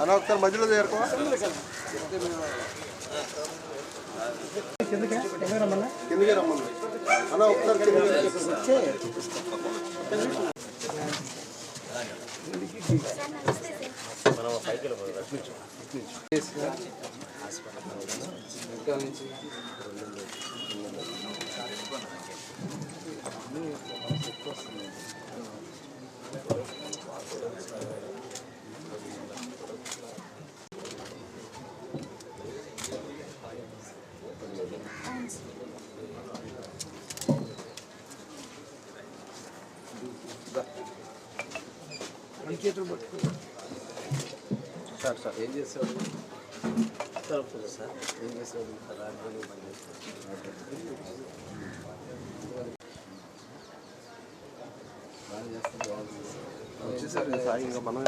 అన్న ఒకసారి మధ్యలో చేరుకో. కిందకే రమ్మన్నా. అన్న ఒకసారి కిందకి సార్ సార్ ఏం చేస్తాడు సార్ సార్ ఏం రాజధాని బాగా చేస్తే బాగుంటుంది వచ్చేసరి ఇంకా మనం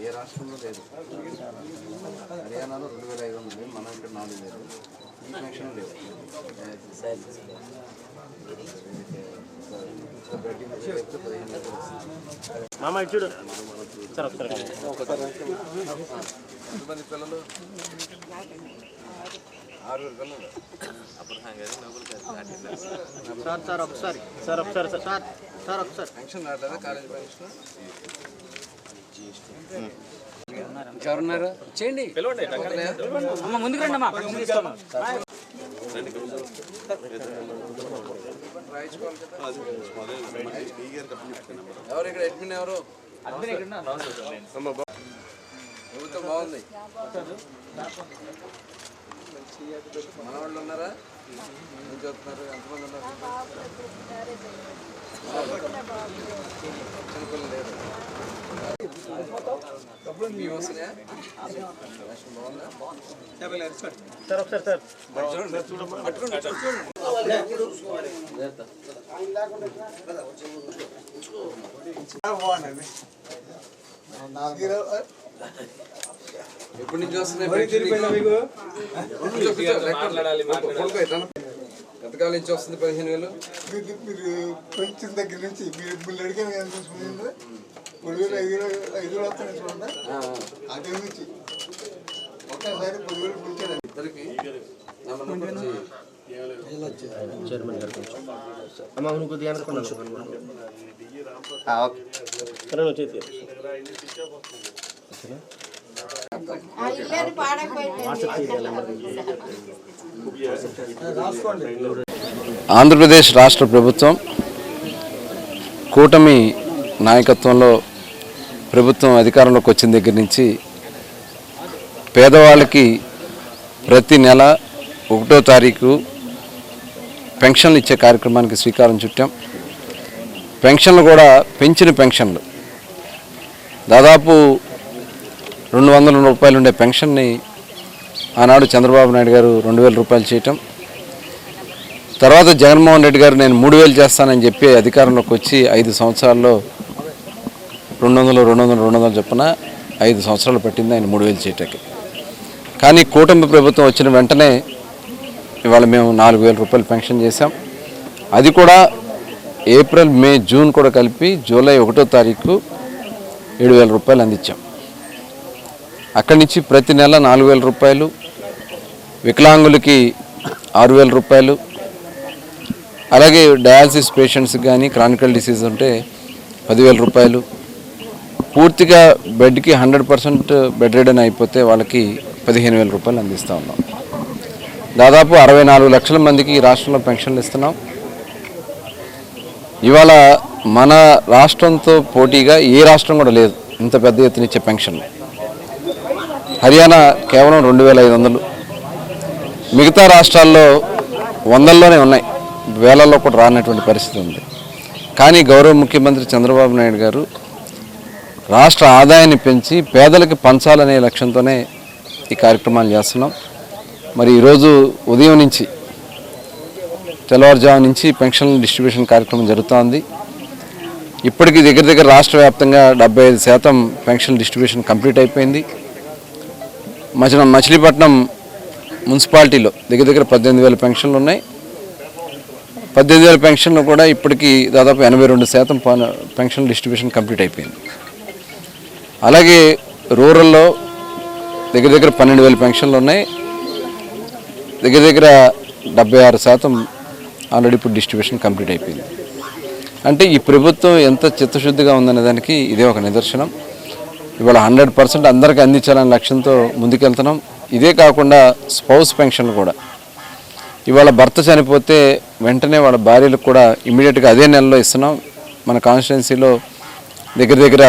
ఏ రాష్ట్రంలో లేదు. హర్యానాలో రెండు వేల ఐదు వందలు మనం ఇక్కడ నాలుగు వేలు. ఈ పెన్షన్ లేవు మామ చూడు. సార్ ఒకసారి ఎంతమంది పిల్లలు ఆరుగురు పిల్లలు సార్ సార్ ఒకసారి. సార్ ఒకసారి సార్. సార్ సార్ ఒకసారి. కాలేజ్ ఇంకెవరున్నారా చేయండి అమ్మ ముందుకు రండి అమ్మా పెన్షన్ తీసుకోమ్మా రాయించుకోవాలి కదా ఎవరు ఇక్కడ అడ్మిన్ ఎవరు? ప్రభుత్వం బాగుంది. మన వాళ్ళు ఉన్నారా? ఏం చదువుతున్నారు ఎంతమంది ఉన్నారు? చిన్నపిల్లలు లేదు మీ వస్తున్నాయా రేషన్ బాగుందా సార్ ఒకసారి సార్ ఎప్పటి నుంచి వస్తున్నాయి. ఎంతకాలం నుంచి వస్తుంది పదిహేను వేలు మీరు మీరు కొంచెం దగ్గర నుంచి మీరు మీరు అడిగాను ఐదు ఐదు చూడండి. ఆ, అదే నుంచి. ఒక్కసారి పిలిచాడు ఇద్దరికి. చైర్మన్ గారు అమ్మ నువ్వు కొద్దిగా అనుకున్నాను ఓకే. చేతి ఆంధ్రప్రదేశ్ రాష్ట్ర ప్రభుత్వం కూటమి నాయకత్వంలో ప్రభుత్వం అధికారంలోకి వచ్చిన దగ్గర నుంచి పేదవాళ్ళకి ప్రతి నెల ఒకటో తారీఖు పెన్షన్లు ఇచ్చే కార్యక్రమానికి శ్రీకారం చుట్టాం. పెన్షన్లు కూడా పెంచిన పెన్షన్లు. దాదాపు రెండు వందల రూపాయలు ఉండే పెన్షన్ని ఆనాడు చంద్రబాబు నాయుడు గారు రెండు వేల రూపాయలు చేయటం. తర్వాత జగన్మోహన్ రెడ్డి గారు నేను మూడు వేలు చేస్తానని చెప్పి అధికారంలోకి వచ్చి ఐదు సంవత్సరాల్లో రెండు వందలు రెండు వందలు రెండు వందలు చొప్పున ఐదు సంవత్సరాలు పట్టింది ఆయన మూడు వేలు చేయటానికి. కానీ కూటమి ప్రభుత్వం వచ్చిన వెంటనే ఇవాళ మేము నాలుగు వేల రూపాయలు పెన్షన్ చేశాం. అది కూడా ఏప్రిల్ మే జూన్ కూడా కలిపి జూలై ఒకటో తారీఖు ఏడు వేల రూపాయలు అందించాం. అక్కడి నుంచి ప్రతి నెల నాలుగు వేల రూపాయలు వికలాంగులకి ఆరు వేల రూపాయలు అలాగే డయాలసిస్ పేషెంట్స్ కానీ క్రానికల్ డిసీజ్ ఉంటే పదివేల రూపాయలు పూర్తిగా బెడ్కి హండ్రెడ్ పర్సెంట్ బెడ్ రిడన్ అయిపోతే వాళ్ళకి పదిహేను వేల రూపాయలు అందిస్తూ ఉన్నాం. దాదాపు అరవై నాలుగు లక్షల మందికి ఈ రాష్ట్రంలో పెన్షన్లు ఇస్తున్నాం. ఇవాళ మన రాష్ట్రంతో పోటీగా ఏ రాష్ట్రం కూడా లేదు ఇంత పెద్ద ఎత్తున ఇచ్చే పెన్షన్. హర్యానా కేవలం రెండు వేల ఐదు వందలు. మిగతా రాష్ట్రాల్లో వందల్లోనే ఉన్నాయి. వేలల్లో కూడా రానటువంటి పరిస్థితి ఉంది. కానీ గౌరవ ముఖ్యమంత్రి చంద్రబాబు నాయుడు గారు రాష్ట్ర ఆదాయాన్ని పెంచి పేదలకు పంచాలనే లక్ష్యంతోనే ఈ కార్యక్రమాలు చేస్తున్నాం. మరి ఈరోజు ఉదయం నుంచి తెల్లవారుజాము నుంచి పెన్షన్ డిస్ట్రిబ్యూషన్ కార్యక్రమం జరుగుతోంది. ఇప్పటికీ దగ్గర దగ్గర రాష్ట్ర వ్యాప్తంగా డెబ్బై ఐదు శాతం పెన్షన్ డిస్ట్రిబ్యూషన్ కంప్లీట్ అయిపోయింది. మచిన మచిలీపట్నం మున్సిపాలిటీలో దగ్గర దగ్గర పద్దెనిమిది వేల పెన్షన్లు ఉన్నాయి. పద్దెనిమిది వేల పెన్షన్లు కూడా ఇప్పటికీ దాదాపు ఎనభై రెండు శాతం పెన్షన్ డిస్ట్రిబ్యూషన్ కంప్లీట్ అయిపోయింది. అలాగే రూరల్లో దగ్గర దగ్గర పన్నెండు వేల పెన్షన్లు ఉన్నాయి. దగ్గర దగ్గర డెబ్బై ఆరు శాతం ఆల్రెడీ ఇప్పుడు డిస్ట్రిబ్యూషన్ కంప్లీట్ అయిపోయింది. అంటే ఈ ప్రభుత్వం ఎంత చిత్తశుద్ధిగా ఉందనే దానికి ఇదే ఒక నిదర్శనం. ఇవాళ హండ్రెడ్ పర్సెంట్ అందరికీ అందించాలనే లక్ష్యంతో ముందుకెళ్తున్నాం. ఇదే కాకుండా స్పౌస్ పెన్షన్ కూడా. ఇవాళ భర్త చనిపోతే వెంటనే వాళ్ళ భార్యలకు కూడా ఇమీడియట్గా అదే నెలలో ఇస్తున్నాం. మన కాన్స్టిట్యున్సీలో దగ్గర దగ్గర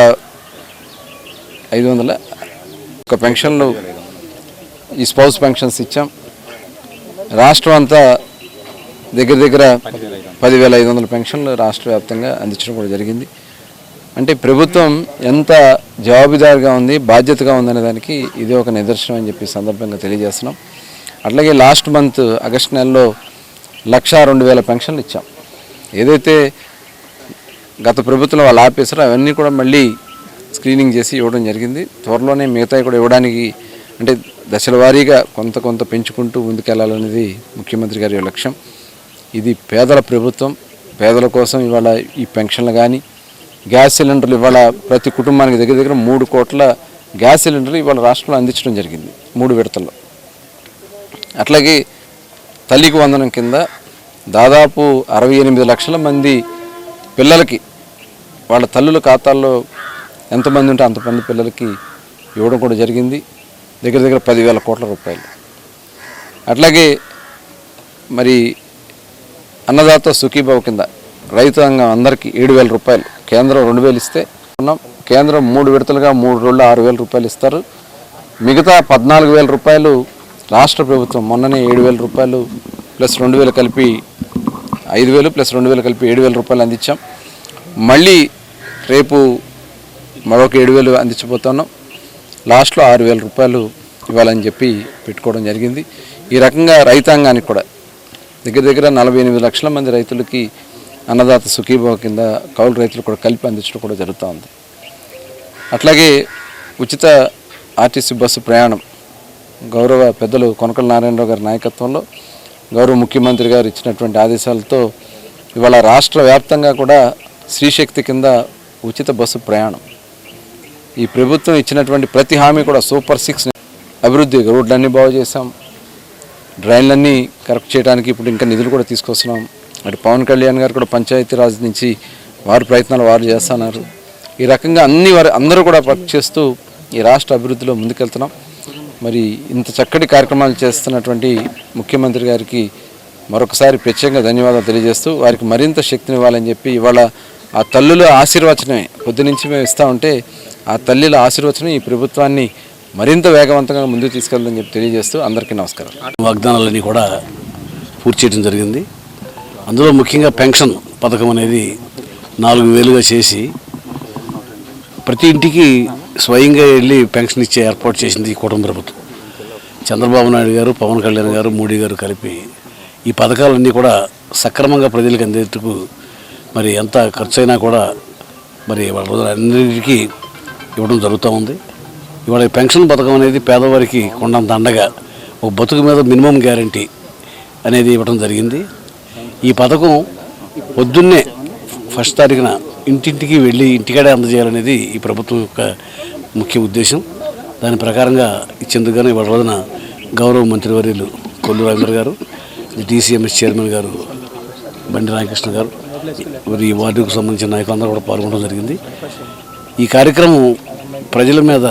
ఐదు వందల. ఒక పెన్షన్లు ఈ స్పౌస్ పెన్షన్స్ ఇచ్చాం. రాష్ట్రం అంతా దగ్గర దగ్గర పదివేల ఐదు వందల పెన్షన్లు రాష్ట్ర వ్యాప్తంగా అందించడం కూడా జరిగింది. అంటే ప్రభుత్వం ఎంత జవాబుదారిగా ఉంది బాధ్యతగా ఉందనే దానికి ఇది ఒక నిదర్శనం అని చెప్పి సందర్భంగా తెలియజేస్తున్నాం. అట్లాగే లాస్ట్ మంత్ ఆగస్ట్ నెలలో లక్ష రెండు వేల పెన్షన్లు ఇచ్చాం. ఏదైతే గత ప్రభుత్వం వాళ్ళు ఆపేసారో అవన్నీ కూడా మళ్ళీ స్క్రీనింగ్ చేసి ఇవ్వడం జరిగింది. త్వరలోనే మిగతాయి కూడా ఇవ్వడానికి అంటే దశల వారీగా కొంత కొంత పెంచుకుంటూ ముందుకెళ్ళాలనేది ముఖ్యమంత్రి గారి లక్ష్యం. ఇది పేదల ప్రభుత్వం పేదల కోసం ఇవాళ ఈ పెన్షన్లు కానీ గ్యాస్ సిలిండర్లు ఇవాళ ప్రతి కుటుంబానికి దగ్గర దగ్గర మూడు కోట్ల గ్యాస్ సిలిండర్లు ఇవాళ రాష్ట్రంలో అందించడం జరిగింది మూడు విడతల్లో. అట్లాగే తల్లికి వందనం కింద దాదాపు అరవై ఎనిమిది లక్షల మంది పిల్లలకి వాళ్ళ తల్లుల ఖాతాల్లో ఎంతమంది ఉంటే అంతమంది పిల్లలకి ఇవ్వడం కూడా జరిగింది. దగ్గర దగ్గర పదివేల కోట్ల రూపాయలు. అట్లాగే మరి అన్నదాత సుఖీభావ కింద రైతాంగం అందరికీ ఏడు వేల రూపాయలు కేంద్రం రెండు వేలు ఇస్తే ఉన్నాం. కేంద్రం మూడు విడతలుగా మూడు రోజులు ఆరు వేల రూపాయలు ఇస్తారు. మిగతా పద్నాలుగు వేల రూపాయలు రాష్ట్ర ప్రభుత్వం మొన్ననే ఏడు వేల రూపాయలు ప్లస్ రెండు వేలు కలిపి ఐదు వేలు ప్లస్ రెండు వేలు కలిపి ఏడు వేల రూపాయలు అందించాం. మళ్ళీ రేపు మరొక ఏడు వేలు అందించబోతున్నాం. లాస్ట్లో ఆరు వేల రూపాయలు ఇవ్వాలని చెప్పి పెట్టుకోవడం జరిగింది. ఈ రకంగా రైతాంగానికి కూడా దగ్గర దగ్గర నలభై ఎనిమిది లక్షల మంది రైతులకి అన్నదాత సుఖీభావ కింద కౌలు రైతులు కూడా కలిపి అందించడం కూడా జరుగుతూ ఉంది. అట్లాగే ఉచిత ఆర్టీసీ బస్సు ప్రయాణం గౌరవ పెద్దలు కొనకల నారాయణరావు గారి నాయకత్వంలో గౌరవ ముఖ్యమంత్రి గారు ఇచ్చినటువంటి ఆదేశాలతో ఇవాళ రాష్ట్ర వ్యాప్తంగా కూడా శ్రీశక్తి కింద ఉచిత బస్సు ప్రయాణం ఈ ప్రభుత్వం ఇచ్చినటువంటి ప్రతి హామీ కూడా సూపర్ సిక్స్ అభివృద్ధి రోడ్లన్నీ బాగు చేసాం డ్రైన్లన్నీ కరెక్ట్ చేయడానికి ఇప్పుడు ఇంకా నిధులు కూడా తీసుకొస్తున్నాం. అటు పవన్ కళ్యాణ్ గారు కూడా పంచాయతీరాజ్ నుంచి వారి ప్రయత్నాలు వారు చేస్తున్నారు. ఈ రకంగా అన్ని వారు అందరూ కూడా వర్క్ చేస్తూ ఈ రాష్ట్ర అభివృద్ధిలో ముందుకెళ్తున్నాం. మరి ఇంత చక్కటి కార్యక్రమాలు చేస్తున్నటువంటి ముఖ్యమంత్రి గారికి మరొకసారి ప్రత్యేకంగా ధన్యవాదాలు తెలియజేస్తూ వారికి మరింత శక్తినివ్వాలని చెప్పి ఇవాళ ఆ తల్లుల ఆశీర్వచనమే. పొద్దునుంచి మేము ఇస్తూ ఉంటే ఆ తల్లిల ఆశీర్వచనం ఈ ప్రభుత్వాన్ని మరింత వేగవంతంగా ముందుకు తీసుకెళ్ళదని చెప్పి తెలియజేస్తూ అందరికీ నమస్కారం వాగ్దానాలన్నీ కూడా పూర్తి చేయడం జరిగింది. అందులో ముఖ్యంగా పెన్షన్ పథకం అనేది నాలుగు వేలుగా చేసి ప్రతి ఇంటికి స్వయంగా వెళ్ళి పెన్షన్ ఇచ్చే ఏర్పాటు చేసింది ఈ కుటుంబ ప్రభుత్వం. చంద్రబాబు నాయుడు గారు పవన్ కళ్యాణ్ గారు మోడీ గారు కలిపి ఈ పథకాలన్నీ కూడా సక్రమంగా ప్రజలకు అందేందుకు మరి ఎంత ఖర్చు అయినా కూడా మరి వాళ్ళ అందరికీ ఇవ్వడం జరుగుతూ ఉంది. ఇవాళ పెన్షన్ పథకం అనేది పేదవారికి కొండంత అండగా ఒక బతుకు మీద మినిమం గ్యారంటీ అనేది ఇవ్వడం జరిగింది. ఈ పథకం పొద్దున్నే ఫస్ట్ తారీఖున ఇంటింటికి వెళ్ళి ఇంటికాడే అందజేయాలనేది ఈ ప్రభుత్వం యొక్క ముఖ్య ఉద్దేశం. దాని ప్రకారంగా ఇచ్చేందుకుగానే ఇవాళ రోజున గౌరవ మంత్రివర్యులు కొల్లు రవీంద్ర గారు డిసిఎంఎస్ చైర్మన్ గారు బండి రామకృష్ణ గారు మరి ఈ వార్డుకు సంబంధించిన నాయకులందరూ కూడా పాల్గొనడం జరిగింది. ఈ కార్యక్రమం ప్రజల మీద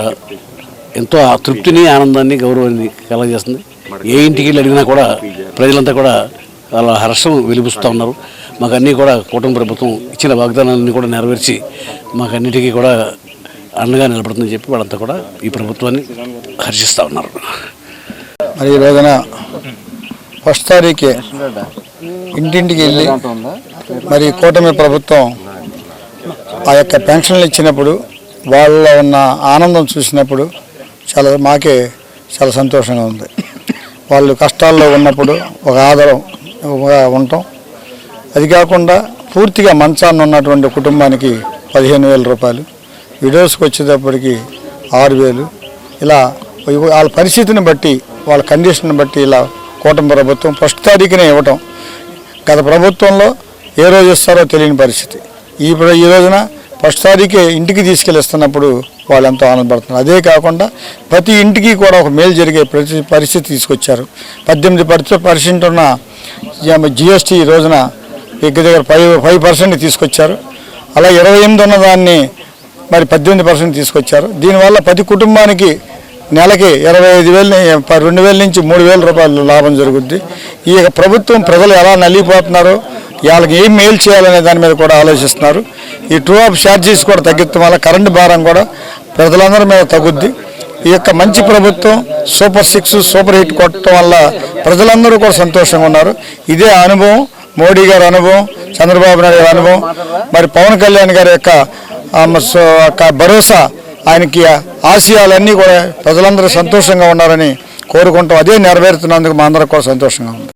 ఎంతో తృప్తిని ఆనందాన్ని గౌరవాన్ని కలగజేస్తుంది. ఏ ఇంటికి వెళ్ళి అడిగినా కూడా ప్రజలంతా కూడా వాళ్ళ హర్షం వెలిపిస్తూ ఉన్నారు. మాకు అన్నీ కూడా కూటమి ప్రభుత్వం ఇచ్చిన వాగ్దానాలన్నీ కూడా నెరవేర్చి మాకు అన్నిటికీ కూడా అండగా నిలబడుతుందని చెప్పి వాళ్ళంతా కూడా ఈ ప్రభుత్వాన్ని హర్షిస్తూ ఉన్నారు. మరి ఈ రోజున ఫస్ట్ తారీఖే ఇంటింటికి వెళ్ళి మరి కూటమి ప్రభుత్వం ఆ యొక్క పెన్షన్లు ఇచ్చినప్పుడు వాళ్ళలో ఉన్న ఆనందం చూసినప్పుడు చాలా మాకే చాలా సంతోషంగా ఉంది. వాళ్ళు కష్టాల్లో ఉన్నప్పుడు ఒక ఆధారం ఉంటాం. అది కాకుండా పూర్తిగా మంచాన్ని ఉన్నటువంటి కుటుంబానికి పదిహేను వేల రూపాయలు విడోస్కి వచ్చేటప్పటికి ఆరు వేలు. ఇలా వాళ్ళ పరిస్థితిని బట్టి వాళ్ళ కండిషన్ బట్టి ఇలా కూటమి ప్రభుత్వం ఫస్ట్ తారీఖునే ఇవ్వటం. గత ప్రభుత్వంలో ఏ రోజు ఇస్తారో తెలియని పరిస్థితి. ఈ ఈ రోజున ఫస్ట్ తారీఖే ఇంటికి తీసుకెళ్ళిస్తున్నప్పుడు వాళ్ళు ఎంతో ఆనందపడుతున్నారు. అదే కాకుండా ప్రతి ఇంటికి కూడా ఒక మేలు జరిగే ప్రతి పరిస్థితి తీసుకొచ్చారు. పద్దెనిమిది పర్సెంట్ పర్సెంట్ ఉన్న జిఎస్టీ రోజున దగ్గర దగ్గర ఫైవ్ ఫైవ్ పర్సెంట్ తీసుకొచ్చారు. అలా ఇరవై ఎనిమిది ఉన్న దాన్ని మరి పద్దెనిమిది పర్సెంట్ తీసుకొచ్చారు. దీనివల్ల ప్రతి కుటుంబానికి నెలకి ఇరవై ఐదు వేలు రెండు వేల నుంచి మూడు వేల రూపాయలు లాభం జరుగుద్ది. ఈ ప్రభుత్వం ప్రజలు ఎలా నలిగిపోతున్నారో వాళ్ళకి ఏం మేలు చేయాలనే దాని మీద కూడా ఆలోచిస్తున్నారు. ఈ ట్రూ ఆఫ్ ఛార్జీస్ కూడా తగ్గించడం వల్ల కరెంటు భారం కూడా ప్రజలందరి మీద తగ్గుద్ది. ఈ యొక్క మంచి ప్రభుత్వం సూపర్ సిక్స్ సూపర్ హిట్ కొట్టడం వల్ల ప్రజలందరూ కూడా సంతోషంగా ఉన్నారు. ఇదే అనుభవం మోడీ గారి అనుభవం చంద్రబాబు నాయుడు గారి అనుభవం. మరి పవన్ కళ్యాణ్ గారి యొక్క సో- యొక్క భరోసా ఆయనకి ఆశయాలన్నీ కూడా ప్రజలందరూ సంతోషంగా ఉన్నారని కోరుకుంటాం అదే నెరవేరుతున్నందుకు మా అందరూ కూడా సంతోషంగా ఉంది.